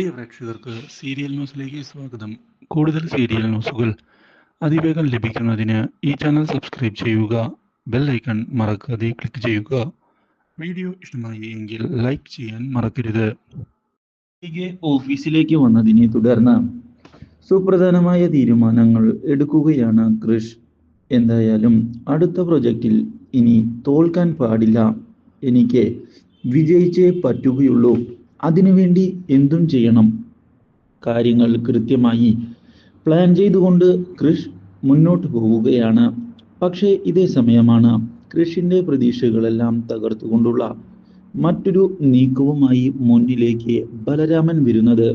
പ്രിയ പ്രേക്ഷകർക്ക് സീരിയൽ ന്യൂസിലേക്ക് സ്വാഗതം. കൂടുതൽ സീരിയൽ ന്യൂസുകൾ അതിവേഗം ലഭിക്കുന്നതിന് ഈ ചാനൽ സബ്സ്ക്രൈബ് ചെയ്യുക ബെൽ ഐക്കൺ മറക്കാതെ ക്ലിക്ക് ചെയ്യുക. വീഡിയോ ഇഷ്ടമായി എങ്കിൽ ലൈക്ക് ചെയ്യാൻ മറക്കരുത്. ഓഫീസിലേക്ക് വന്നതിനെ തുടർന്ന് സുപ്രധാനമായ തീരുമാനങ്ങൾ എടുക്കുകയാണ് ക്രിഷ് എന്തായാലും അടുത്ത പ്രൊജക്റ്റിൽ ഇനി തോൽക്കാൻ പാടില്ല. എനിക്ക് വിജയിച്ചേ പറ്റുകയുള്ളൂ. അതിനുവേണ്ടി എന്തും ചെയ്യണം. കാര്യങ്ങൾ കൃത്യമായി പ്ലാൻ ചെയ്തുകൊണ്ട് കൃഷ് മുന്നോട്ട് പോവുകയാണ്. പക്ഷേ ഇതേ സമയമാണ് കൃഷിന്റെ പ്രതീക്ഷകളെല്ലാം തകർത്തുകൊണ്ടുള്ള മറ്റൊരു നീക്കവുമായി മുന്നിലേക്ക് ബലരാമൻ വരുന്നത്.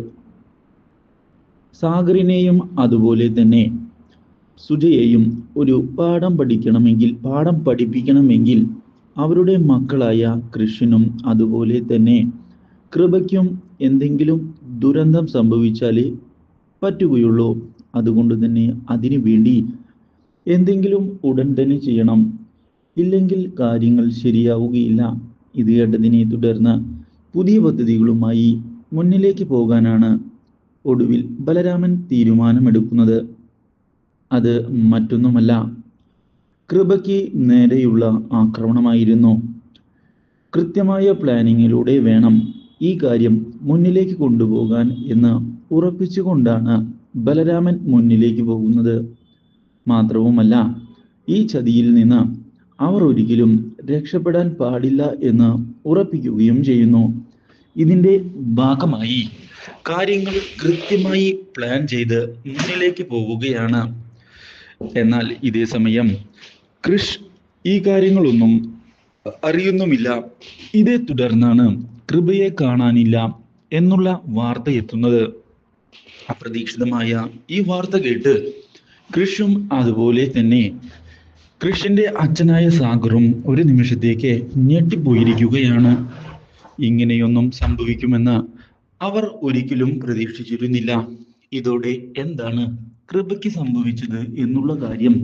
സാഗറിനെയും അതുപോലെ തന്നെ സുജയെയും ഒരു പാഠം പഠിക്കണമെങ്കിൽ പാഠം പഠിപ്പിക്കണമെങ്കിൽ അവരുടെ മക്കളായ കൃഷിനും അതുപോലെ തന്നെ കൃപയ്ക്കും എന്തെങ്കിലും ദുരന്തം സംഭവിച്ചാലേ പറ്റുകയുള്ളൂ. അതുകൊണ്ട് തന്നെ അതിനു വേണ്ടി എന്തെങ്കിലും ഉടൻ തന്നെ ചെയ്യണം. ഇല്ലെങ്കിൽ കാര്യങ്ങൾ ശരിയാവുകയില്ല. ഇത് കേട്ടതിനെ തുടർന്ന് പുതിയ പദ്ധതികളുമായി മുന്നിലേക്ക് പോകാനാണ് ഒടുവിൽ ബലരാമൻ തീരുമാനമെടുക്കുന്നത്. അത് മറ്റൊന്നുമല്ല. കൃപയ്ക്ക് നേരെയുള്ള ആക്രമണമായിരുന്നു. കൃത്യമായ പ്ലാനിങ്ങിലൂടെ വേണം ഈ കാര്യം മുന്നിലേക്ക് കൊണ്ടുപോകാൻ എന്ന് ഉറപ്പിച്ചുകൊണ്ടാണ് ബലരാമൻ മുന്നിലേക്ക് പോകുന്നത്. മാത്രവുമല്ല ഈ ചതിയിൽ നിന്ന് അവർ ഒരിക്കലും രക്ഷപ്പെടാൻ പാടില്ല എന്ന് ഉറപ്പിക്കുകയും ചെയ്യുന്നു. ഇതിന്റെ ഭാഗമായി കാര്യങ്ങൾ കൃത്യമായി പ്ലാൻ ചെയ്ത് മുന്നിലേക്ക് പോവുകയാണ്. എന്നാൽ ഇതേ സമയം കൃഷ് ഈ കാര്യങ്ങളൊന്നും അറിയുന്നുമില്ല. ഇതേ തുടർന്നാണ് കൃപയെ കാണാനില്ല എന്നുള്ള വാർത്ത എത്തുന്നത്. അപ്രതീക്ഷിതമായ ഈ വാർത്ത കേട്ട് കൃഷും അതുപോലെ തന്നെ കൃഷിന്റെ അച്ഛനായ സാഗറും ഒരു നിമിഷത്തേക്ക് ഞെട്ടിപ്പോയിരിക്കുകയാണ്. ഇങ്ങനെയൊന്നും സംഭവിക്കുമെന്ന് അവർ ഒരിക്കലും പ്രതീക്ഷിച്ചിരുന്നില്ല. ഇതോടെ എന്താണ് കൃപയ്ക്ക് സംഭവിച്ചത് എന്നുള്ള കാര്യം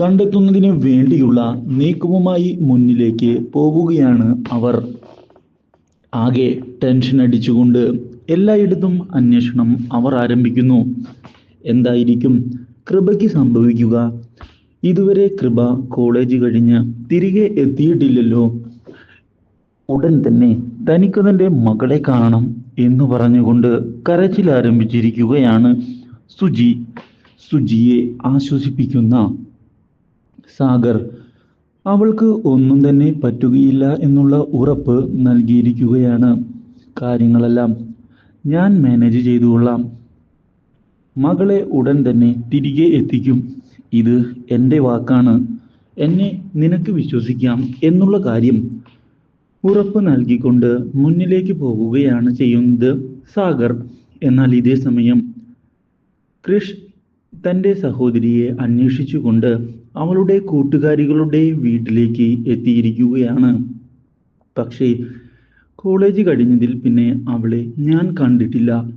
കണ്ടെത്തുന്നതിന് വേണ്ടിയുള്ള നീക്കവുമായി മുന്നിലേക്ക് പോവുകയാണ് അവർ. ആകെ ടെൻഷൻ അടിച്ചുകൊണ്ട് എല്ലായിടത്തും അന്വേഷണം അവർ ആരംഭിക്കുന്നു. എന്തായിരിക്കും കൃപയ്ക്ക് സംഭവിക്കുക? ഇതുവരെ കൃപ കോളേജ് കഴിഞ്ഞ് തിരികെ എത്തിയിട്ടില്ലല്ലോ. ഉടൻ തന്നെ തനിക്ക് തന്റെ മകളെ കാണണം എന്ന് പറഞ്ഞുകൊണ്ട് കരച്ചിൽ ആരംഭിച്ചിരിക്കുകയാണ് സുജി സുജിയെ ആശ്വസിപ്പിക്കുന്ന സാഗർ അവൾക്ക് ഒന്നും തന്നെ പറ്റുകയില്ല എന്നുള്ള ഉറപ്പ് നൽകിയിരിക്കുകയാണ് കാര്യങ്ങളെല്ലാം. ഞാൻ മാനേജ് ചെയ്തുകൊള്ളാം. മകളെ ഉടൻ തന്നെ തിരികെ എത്തിക്കും. ഇത് എന്റെ വാക്കാണ്. എന്നെ നിനക്ക് വിശ്വസിക്കാം എന്നുള്ള കാര്യം ഉറപ്പ് നൽകിക്കൊണ്ട് മുന്നിലേക്ക് പോകുകയാണ് ചെയ്യുന്നത് സാഗർ. എന്നാൽ ഇതേ സമയം കൃഷ് തന്റെ സഹോദരിയെ അന്വേഷിച്ചുകൊണ്ട് അവളുടെ കൂട്ടുകാരികളുടെ വീട്ടിലേക്ക് എത്തിയിരിക്കുകയാണ്. പക്ഷേ കോളേജ് കഴിഞ്ഞതിൽ പിന്നെ അവളെ ഞാൻ കണ്ടിട്ടില്ല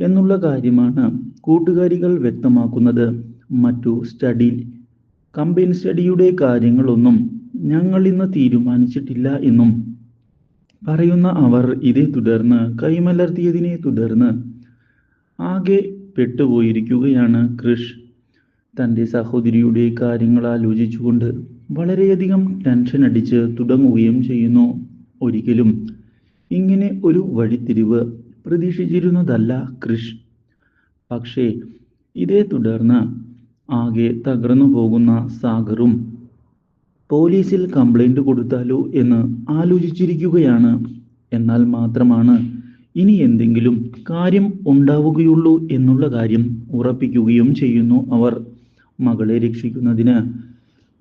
എന്നുള്ള കാര്യമാണ് കൂട്ടുകാരികൾ വ്യക്തമാക്കുന്നത്. മറ്റു സ്റ്റഡി കമ്പൈൻ സ്റ്റഡിയുടെ കാര്യങ്ങളൊന്നും ഞങ്ങൾ ഇന്ന് തീരുമാനിച്ചിട്ടില്ല എന്നും പറയുന്ന അവർ ഇതേ തുടർന്ന് കൈമലർത്തിയതിനെ തുടർന്ന് ആകെ പെട്ടുപോയിരിക്കുകയാണ് കൃഷ്. തന്റെ സഹോദരിയുടെ കാര്യങ്ങൾ ആലോചിച്ചുകൊണ്ട് വളരെയധികം ടെൻഷൻ അടിച്ച് തുടങ്ങുകയും ചെയ്യുന്നു. ഒരിക്കലും ഇങ്ങനെ ഒരു വഴിത്തിരിവ് പ്രതീക്ഷിച്ചിരുന്നതല്ല കൃഷ് പക്ഷേ ഇതേ തുടർന്ന് ആകെ തകർന്നു പോകുന്ന സാഗറും പോലീസിൽ കംപ്ലൈന്റ് കൊടുത്താലോ എന്ന് ആലോചിച്ചിരിക്കുകയാണ്. എന്നാൽ മാത്രമാണ് ഇനി എന്തെങ്കിലും കാര്യം ഉണ്ടാവുകയുള്ളൂ എന്നുള്ള കാര്യം ഉറപ്പിക്കുകയും ചെയ്യുന്നു അവർ. മകളെ രക്ഷിക്കുന്നതിന്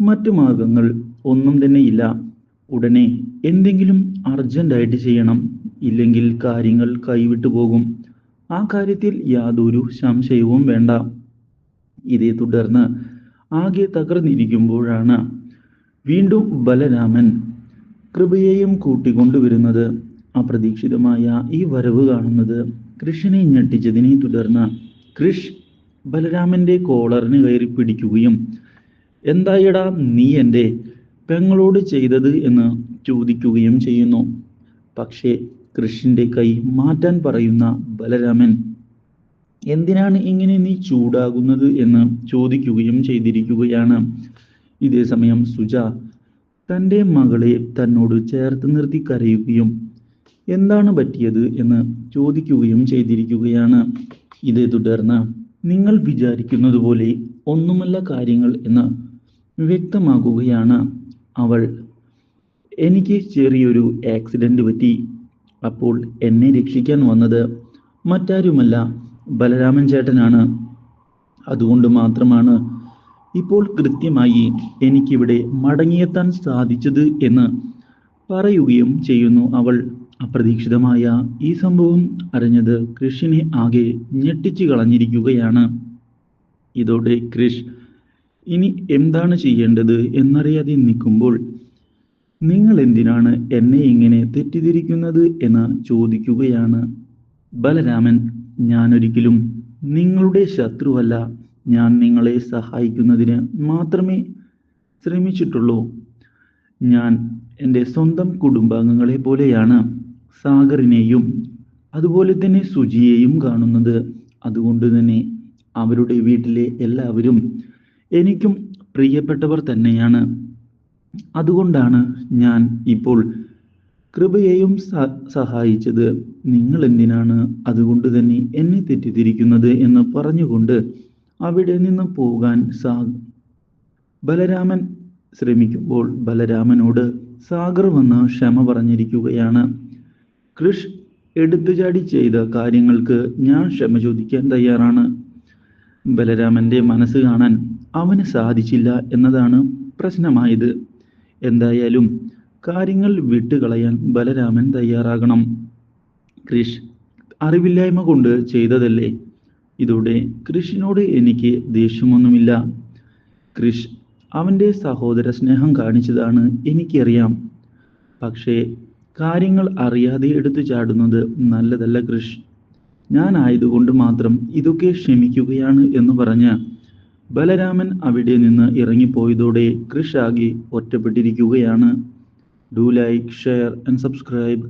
മറ്റു മാർഗങ്ങൾ ഒന്നും തന്നെ ഇല്ല. ഉടനെ എന്തെങ്കിലും അർജന്റായിട്ട് ചെയ്യണം. ഇല്ലെങ്കിൽ കാര്യങ്ങൾ കൈവിട്ടു പോകും. ആ കാര്യത്തിൽ യാതൊരു സംശയവും വേണ്ട. ഇതേ തുടർന്ന് ആകെ തകർന്നിരിക്കുമ്പോഴാണ് വീണ്ടും ബലരാമൻ കൃപയെയും കൂട്ടിക്കൊണ്ടുവരുന്നത്. അപ്രതീക്ഷിതമായ ഈ വരവ് കാണുന്നത് കൃഷിനെ ഞെട്ടിച്ചതിനെ തുടർന്ന് കൃഷ് ബലരാമന്റെ കോളറിന് കയറി പിടിക്കുകയും എന്തായിടാ നീ എന്റെ പെങ്ങളോട് ചെയ്തത്? എന്ന് ചോദിക്കുകയും ചെയ്യുന്നു. പക്ഷേ കൃഷ്ണന്റെ കൈ മാറ്റാൻ പറയുന്ന ബലരാമൻ എന്തിനാണ് ഇങ്ങനെ നീ ചൂടാകുന്നത്? എന്ന് ചോദിക്കുകയും ചെയ്തിരിക്കുകയാണ്. ഇതേ സമയം സുജ തന്റെ മകളെ തന്നോട് ചേർത്ത് നിർത്തി കരയുകയും എന്താണ് പറ്റിയത്? എന്ന് ചോദിക്കുകയും ചെയ്തിരിക്കുകയാണ്. ഇതേ തുടർന്ന് നിങ്ങൾ വിചാരിക്കുന്നത് പോലെ ഒന്നുമല്ല കാര്യങ്ങൾ എന്ന് വ്യക്തമാകുകയാണ് അവൾ. എനിക്ക് ചെറിയൊരു ആക്സിഡന്റ് പറ്റി. അപ്പോൾ എന്നെ രക്ഷിക്കാൻ വന്നത് മറ്റാരുമല്ല ബലരാമൻ ചേട്ടനാണ്. അതുകൊണ്ട് മാത്രമാണ് ഇപ്പോൾ കൃത്യമായി എനിക്കിവിടെ മടങ്ങിയെത്താൻ സാധിച്ചത് എന്ന് പറയുകയും ചെയ്യുന്നു അവൾ. അപ്രതീക്ഷിതമായ ഈ സംഭവം അറിഞ്ഞത് കൃഷിനെ ആകെ ഞെട്ടിച്ചു കളഞ്ഞിരിക്കുകയാണ്. ഇതോടെ കൃഷ് ഇനി എന്താണ് ചെയ്യേണ്ടത് എന്നറിയാതെ നിൽക്കുമ്പോൾ നിങ്ങൾ എന്തിനാണ് എന്നെ ഇങ്ങനെ തെറ്റിദ്ധരിക്കുന്നത് എന്ന് ചോദിക്കുകയാണ്. ബലരാമൻ ഞാൻ ഒരിക്കലും നിങ്ങളുടെ ശത്രുവല്ല. ഞാൻ നിങ്ങളെ സഹായിക്കുന്നതിന് മാത്രമേ ശ്രമിച്ചിട്ടുള്ളൂ. ഞാൻ എന്റെ സ്വന്തം കുടുംബാംഗങ്ങളെ പോലെയാണ്. സാഗറിനെയും അതുപോലെ തന്നെ സുജിയെയും കാണുന്നത്. അതുകൊണ്ട് തന്നെ അവരുടെ വീട്ടിലെ എല്ലാവരും എനിക്കും പ്രിയപ്പെട്ടവർ തന്നെയാണ്. അതുകൊണ്ടാണ് ഞാൻ ഇപ്പോൾ കൃപയെയും സഹായിച്ചത്. നിങ്ങൾ എന്തിനാണ് അതുകൊണ്ട് തന്നെ എന്നെ തെറ്റിദ്ധരിക്കുന്നത് എന്ന് പറഞ്ഞുകൊണ്ട് അവിടെ നിന്ന് പോകാൻ സാ ബലരാമൻ ശ്രമിക്കുമ്പോൾ ബലരാമനോട് സാഗർ വന്ന് ക്ഷമ പറഞ്ഞിരിക്കുകയാണ്. കൃഷ് എടുത്തുചാടി ചെയ്ത കാര്യങ്ങൾക്ക് ഞാൻ ക്ഷമ ചോദിക്കാൻ തയ്യാറാണ്. ബലരാമന്റെ മനസ്സ് കാണാൻ അവന് സാധിച്ചില്ല എന്നതാണ് പ്രശ്നമായത്. എന്തായാലും കാര്യങ്ങൾ വിട്ടുകളയാൻ ബലരാമൻ തയ്യാറാകണം. കൃഷ് അറിവില്ലായ്മ കൊണ്ട് ചെയ്തതല്ലേ? ഇതോടെ കൃഷിനോട് എനിക്ക് ദേഷ്യമൊന്നുമില്ല. കൃഷ് അവന്റെ സഹോദര സ്നേഹം കാണിച്ചതാണ് എനിക്കറിയാം. പക്ഷേ കാര്യങ്ങൾ അറിയാതെ എടുത്തു ചാടുന്നത് നല്ലതല്ല കൃഷ്. ഞാൻ ആയതുകൊണ്ട് മാത്രം ഇതൊക്കെ ക്ഷമിക്കുകയാണ് എന്ന് പറഞ്ഞ് ബലരാമൻ അവിടെ നിന്ന് ഇറങ്ങിപ്പോയതോടെ കൃഷ് ആകെ ഒറ്റപ്പെട്ടിരിക്കുകയാണ്. Do like share and subscribe